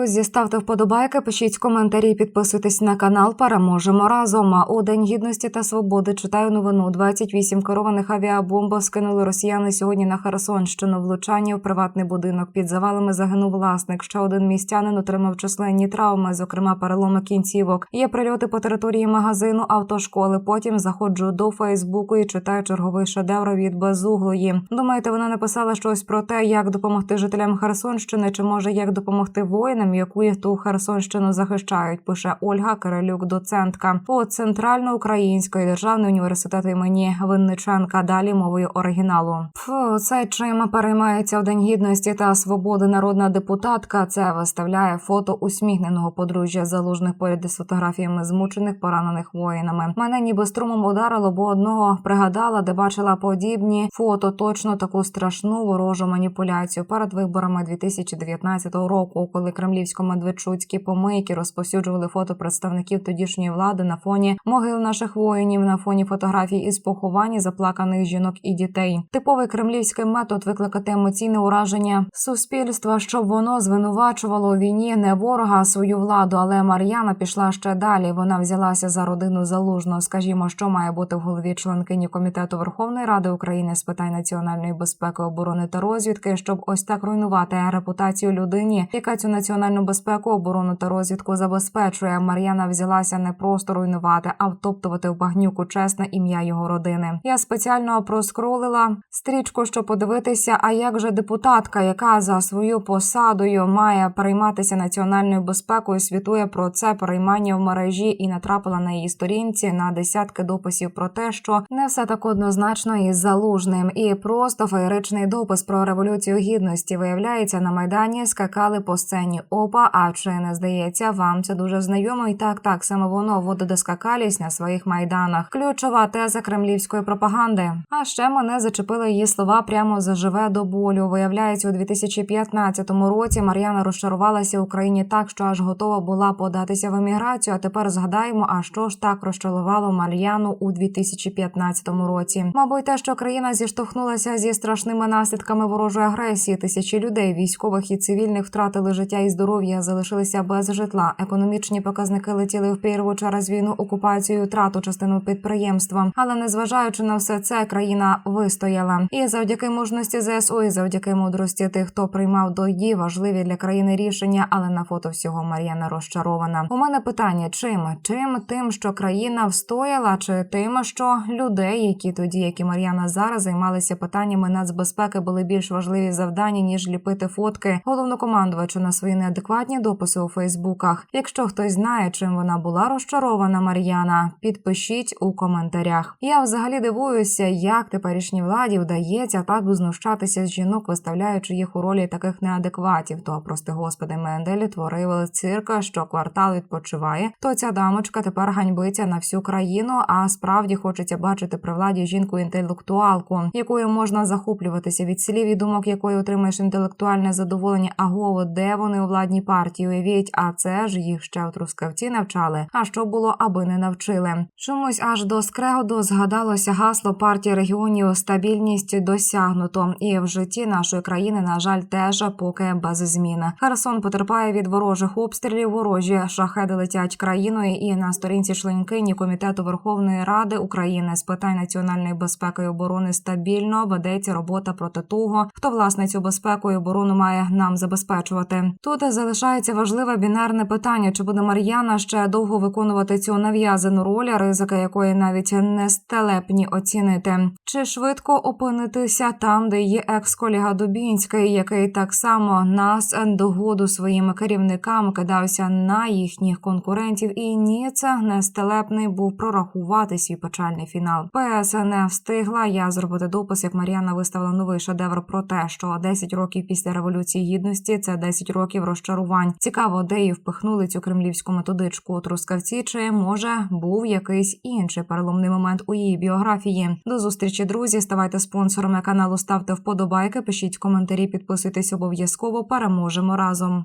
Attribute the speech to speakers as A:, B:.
A: Друзі, ставте вподобайки, пишіть коментарі, підписуйтесь на канал. Переможемо разом. А у День гідності та свободи читаю новину. 28 керованих авіабомб скинули росіяни сьогодні на Херсонщину. Влучання в приватний будинок під завалами загинув власник. Ще один містянин отримав численні травми, зокрема переломи кінцівок. Є прильоти по території магазину автошколи. Потім заходжу до Фейсбуку і читаю черговий шедевр від безуглої. Думаєте, вона написала щось про те, як допомогти жителям Херсонщини, чи може як допомогти воїнам, яку ту Херсонщину захищають? Пише Ольга Кирилюк, доцентка по центральноукраїнської державної університету імені Винниченка. Далі мовою оригіналу. Фу, це чим переймається в День гідності та свободи народна депутатка. Це виставляє фото усміхненого подружжя залужних поряд із фотографіями змучених поранених воїнами. Мене ніби струмом ударило, бо одного пригадала, де бачила подібні фото. Точно таку страшну ворожу маніпуляцію перед виборами 2019 року, коли кремлівсько-медведчуцькі помийки розповсюджували фото представників тодішньої влади на фоні могил наших воїнів, на фоні фотографій із поховань заплаканих жінок і дітей. Типовий кремлівський метод викликати емоційне ураження суспільства, щоб воно звинувачувало у війні не ворога, а свою владу. Але Мар'яна пішла ще далі. Вона взялася за родину залужного. Скажімо, що має бути в голові членкині комітету Верховної Ради України з питань національної безпеки, оборони та розвідки, щоб ось так руйнувати репутацію людині, яка цю національну безпеку, оборону та розвідку забезпечує. Мар'яна взялася не просто руйнувати, а втоптувати в багнюку чесне ім'я його родини. Я спеціально проскролила стрічку, щоб подивитися, а як же депутатка, яка за свою посадою має перейматися національною безпекою, світує про це переймання в мережі і натрапила на її сторінці на десятки дописів про те, що не все так однозначно із залужним, і просто феєричний допис про революцію гідності виявляється на майдані. Скакали по сцені опа. А чи не здається вам це дуже знайомо? І так, так саме воно вододоскакалість на своїх майданах. Ключова теза кремлівської пропаганди. А ще мене зачепили її слова прямо заживе до болю. Виявляється, у 2015 році Мар'яна розчарувалася Україні так, що аж готова була податися в еміграцію. А тепер згадаємо, а що ж так розчарувало Мар'яну у 2015 році. Мабуть, те, що країна зіштовхнулася зі страшними наслідками ворожої агресії. Тисячі людей, військових і цивільних, втратили життя і здоров'я, залишилися без житла. Економічні показники летіли в прірву через війну, окупацію, втрату частину підприємства. Але незважаючи на все це, країна вистояла. І завдяки мужності ЗСУ, і завдяки мудрості тих, хто приймав до її важливі для країни рішення. Але на фото всього Мар'яна розчарована. У мене питання: чим? Чим тим, що країна встояла, чи тим, що людей, які тоді, як і Мар'яна зараз займалися питаннями нацбезпеки, були більш важливі завдання ніж ліпити фотки головнокомандувача на свої неадекватні дописи у Фейсбуках. Якщо хтось знає, чим вона була розчарована, Мар'яна, підпишіть у коментарях. Я взагалі дивуюся, як теперішній владі вдається так знущатися з жінок, виставляючи їх у ролі таких неадекватів. То, прости господи, Менделі творили цирка, що квартал відпочиває. То ця дамочка тепер ганьбиться на всю країну. А справді хочеться бачити при владі жінку інтелектуалку, якою можна захоплюватися від слів і думок, якої отримаєш інтелектуальне задоволення. Аго, де вони у владній партії? Уявіть, а це ж їх ще у трускавці навчали. А що було, аби не навчили? Чомусь аж до скрегоду згадалося гасло партії регіонів стабільність досягнуто, і в житті нашої країни, на жаль, теж поки без змін. Херсон потерпає від ворожих обстрілів. Ворожі шахеди летять країною. І на сторінці членкині комітету Верховної Ради України з питань національної безпеки і оборони стабільно ведеться робота проти того, хто власне цю безпеку і оборону має нам забезпечувати. Тут залишається важливе бінарне питання: чи буде Мар'яна ще довго виконувати цю нав'язану роль, ризики якої навіть не стелепні оцінити, чи швидко опинитися там, де є екс-колега Дубінський, який так само нас догоду своїм керівникам кидався на їхніх конкурентів, і ні, це нестелепний був прорахувати свій печальний фінал. ПС не встигла я зробити допис, як Мар'яна виставила новий шедевр про те, що 10 років після революції гідності це 10 років розчарувань. Цікаво, де її впихнули цю кремлівську методичку трускавці. Чи може був якийсь інший переломний момент у її біографії? До зустрічі, друзі. Ставайте спонсорами каналу, ставте вподобайки, пишіть коментарі, підписуйтесь обов'язково. Переможемо разом.